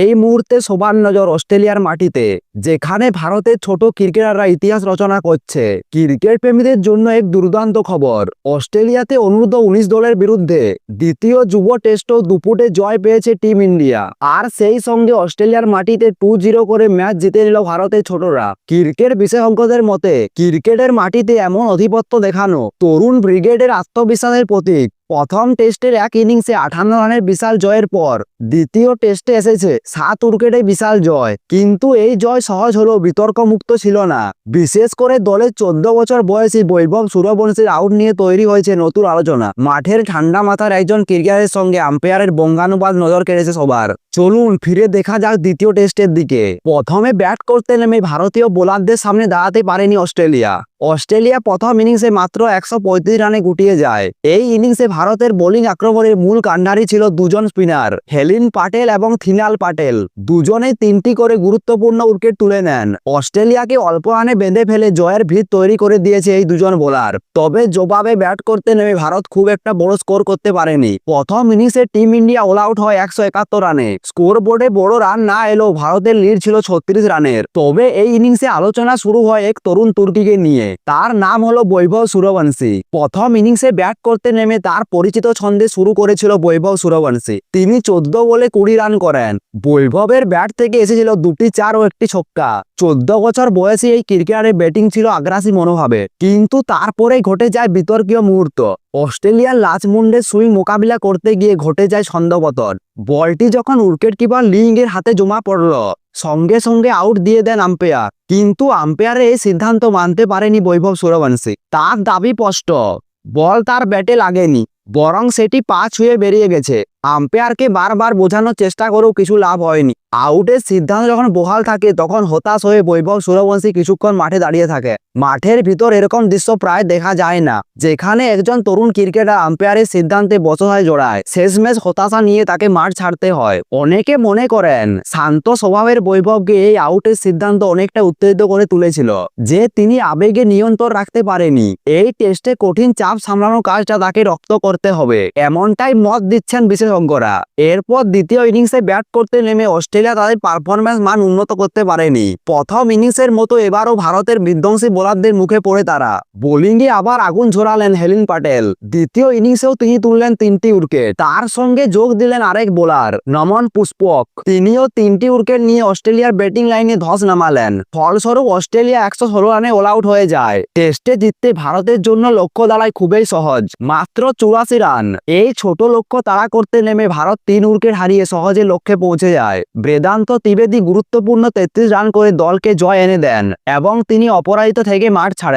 এই মুহূর্তে সবার নজর অস্ট্রেলিয়ার মাটিতে, যেখানে ভারতের ছোট ক্রিকেটাররা ইতিহাস রচনা করছে। ক্রিকেট প্রেমীদের জন্য এক দুর্দান্ত খবর। অস্ট্রেলিয়াতে অনূর্ধ্ব উনিশ দলের বিরুদ্ধে দ্বিতীয় যুব টেস্টও দুপুটে জয় পেয়েছে টিম ইন্ডিয়া। আর সেই সঙ্গে অস্ট্রেলিয়ার মাটিতে টু জিরো করে ম্যাচ জিতে নিল ভারতের ছোটরা। ক্রিকেট বিশেষজ্ঞদের মতে, ক্রিকেটের মাটিতে এমন আধিপত্য দেখানো তরুণ ব্রিগেডের আত্মবিশ্বাসের প্রতীক। প্রথম টেস্টের এক ইনিংসে আঠান্ন রানের বিশাল জয়ের পর দ্বিতীয় টেস্টে এসেছে সাত উইকেটে বিশাল জয়। কিন্তু এই জয় সহজ হলেও বিতর্কমুক্ত ছিল না। বিশেষ করে দলের চোদ্দ বছর বয়সী বৈভব সূর্যবংশীর আউট নিয়ে তৈরি হয়েছে নতুন আলোচনা। মাঠের ঠান্ডা মাথার একজন ক্রিকেটারের সঙ্গে আম্পায়ারের বঙ্গানুবাদ নজর কেড়েছে সবার। চলুন ফিরে দেখা যাক দ্বিতীয় টেস্টের দিকে। প্রথমে ব্যাট করতে নেমে ভারতীয় বোলারদের সামনে দাঁড়াতে পারেনি অস্ট্রেলিয়া। অস্ট্রেলিয়া প্রথম ইনিংসে মাত্র একশো পঁয়ত্রিশ রানে গুটিয়ে যায়। এই ইনিংসে ভারতের বোলিং আক্রমণের মূল কান্ডারি ছিল দুজন স্পিনার, হেলিন পাটেল এবং থিনাল পাটেল। দুজনে তিনটি করে গুরুত্বপূর্ণ উইকেট তুলে নেন। অস্ট্রেলিয়াকে অল্প রানে বেঁধে ফেলে জয়ের ভিত তৈরি করে দিয়েছে এই দুজন বোলার। তবে জবাবে ব্যাট করতে নেমে ভারত খুব একটা বড় স্কোর করতে পারেনি। প্রথম ইনিংসে টিম ইন্ডিয়া অল আউট হয় একশো একাত্তর রানে। স্কোর বোর্ডে বড় রান না এলেও ভারতের লিড ছিল ছত্রিশ রানের। তবে এই ইনিংসে আলোচনা শুরু হয় এক তরুণ তুর্কিকে নিয়ে। তার নাম হলো বৈভব সূর্যবংশী প্রথম ইনিংসে ব্যাট করতে নেমে তার পরিচিত ছন্দে শুরু করেছিল বৈভব সূর্যবংশী তিনি চোদ্দ বলে কুড়ি রান করেন। বৈভবের ব্যাট থেকে এসেছিল দুটি চার ও একটি ছক্কা। চোদ্দ বছর বয়সী এই ক্রিকেটারের ব্যাটিং ছিল আগ্রাসী মনোভাবে। কিন্তু তারপরেই ঘটে যায় বিতর্কীয় মুহূর্ত। অস্ট্রেলিয়ার লাচমুন্ডে সুইং মোকাবিলা করতে গিয়ে ঘটে যায় ছন্দপতন। বলটি যখন উইকেট কিপার লিং এর হাতে জমা পড়ল, সঙ্গে সঙ্গে আউট দিয়ে দেন আম্পেয়ার। কিন্তু আম্পায়ারের এই সিদ্ধান্ত মানতে পারেনি বৈভব সূর্যবংশী তার দাবি স্পষ্ট, বল তার ব্যাটে লাগেনি, বরং সেটি পা ছুঁয়ে বেরিয়ে গেছে। আম্পায়ারকে বারবার বোঝানোর চেষ্টা করেও কিছু লাভ হয়নি। আউটের সিদ্ধান্ত যখন বহাল থাকে, তখন হতাশ হয়ে বৈভব সূর্যবংশী কিছুক্ষণ মাঠে দাঁড়িয়ে থাকে। মাঠের ভিতর এরকম দৃশ্য প্রায় দেখা যায় না, যেখানে একজন তরুণ ক্রিকেটার আম্পায়ারের সিদ্ধান্তে বছরায় জোড়ায়। শেষমেশ হতাশা নিয়ে তাকে মাঠ ছাড়তে হয়। অনেকে মনে করেন, শান্ত স্বভাবের বৈভবকে এই আউটের সিদ্ধান্ত অনেকটা উত্তেজিত করে তুলেছিল, যে তিনি আবেগে নিয়ন্ত্রণ রাখতে পারেনি। এই টেস্টে কঠিন চাপ সামলানোর কাজটা তাকে রক্ত করতে হবে। এমনটাই মত দিচ্ছেন বিশেষজ্ঞরা এরপর দ্বিতীয় ইনিংসে ব্যাট করতে নেমে অস্ট্রেলিয়া তাদের পারফরম্যান্স মান উন্নত করতে পারেনি। প্রথম ইনিংসের মতো এবারও ভারতের বিধ্বংসী বোলারদের মুখে পড়ে তারা। বোলিংয়ে আবার আগুন ঝরালেন হেলিন পাটেল দ্বিতীয় ইনিংসেও তিনি তুললেন তিনটি উইকেট। তার সঙ্গে যোগ দিলেন আরেক বোলার, নমন পুষ্পক। তিনিও তিনটি উইকেট নিয়ে অস্ট্রেলিয়ার ব্যাটিং লাইনে ধস নামালেন। ফলস্বরূপ অস্ট্রেলিয়া একশো ষোলো রানে অল আউট হয়ে যায়। টেস্টে জিততে ভারতের জন্য লক্ষ্য দাঁড়ায় খুবই সহজ, মাত্র চুরাশি রান। এই ছোট লক্ষ্য তাড়া করতে নেমে ভারত তিন উইকেট হারিয়ে সহজে লক্ষ্যে পৌঁছে যায়। বেদান্ত ত্রিবেদী গুরুত্বপূর্ণ তেত্রিশ রান করে দলকে জয় এনে দেন এবং তিনি অপরাজিত থেকে মাঠ ছাড়েন।